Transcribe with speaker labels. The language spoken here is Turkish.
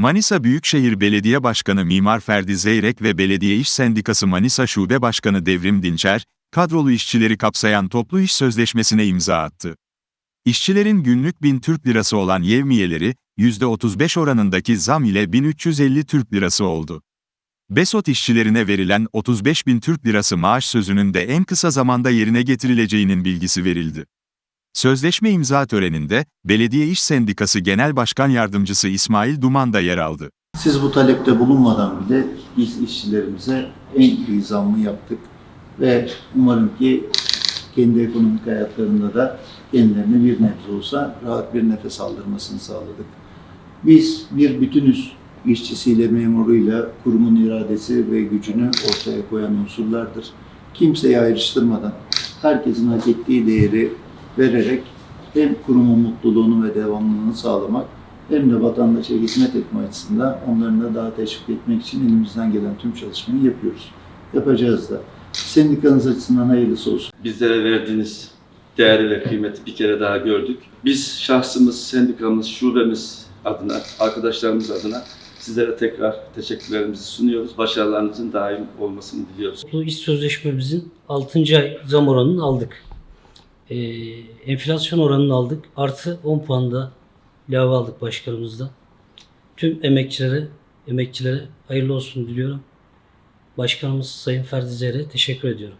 Speaker 1: Manisa Büyükşehir Belediye Başkanı Mimar Ferdi Zeyrek ve Belediye İş Sendikası Manisa Şube Başkanı Devrim Dinçer, kadrolu işçileri kapsayan toplu iş sözleşmesine imza attı. İşçilerin günlük 1000 Türk Lirası olan yevmiyeleri, %35 oranındaki zam ile 1350 Türk Lirası oldu. Besot işçilerine verilen 35 bin Türk Lirası maaş sözünün de en kısa zamanda yerine getirileceğinin bilgisi verildi. Sözleşme imza töreninde, Belediye İş Sendikası Genel Başkan Yardımcısı İsmail Duman da yer aldı.
Speaker 2: Siz bu talepte bulunmadan bile biz işçilerimize en iyi zammı yaptık ve umarım ki kendi ekonomik hayatlarında da kendilerine bir nebze olsa rahat bir nefes aldırmasını sağladık. Biz bir bütünüz işçisiyle, memuruyla kurumun iradesi ve gücünü ortaya koyan unsurlardır. Kimseyi ayrıştırmadan herkesin hak ettiği değeri vererek hem kurumun mutluluğunu ve devamlılığını sağlamak hem de vatandaşa hizmet etme açısından onların da daha teşvik etmek için elimizden gelen tüm çalışmayı yapıyoruz. Yapacağız da. Sendikanız açısından hayırlısı olsun.
Speaker 3: bizlere verdiğiniz değeri ve kıymeti bir kere daha gördük. Biz şahsımız, sendikamız, şubemiz adına, arkadaşlarımız adına sizlere tekrar teşekkürlerimizi sunuyoruz. Başarılarınızın daim olmasını diliyoruz.
Speaker 4: Bu iş sözleşmemizin 6. ay zam oranını aldık. Ee, enflasyon oranını aldık. Artı 10 puan da ilave aldık başkanımızdan. Tüm emekçilere, emekçilere hayırlı olsun diliyorum. Başkanımız Sayın Ferdi Zer'e teşekkür ediyorum.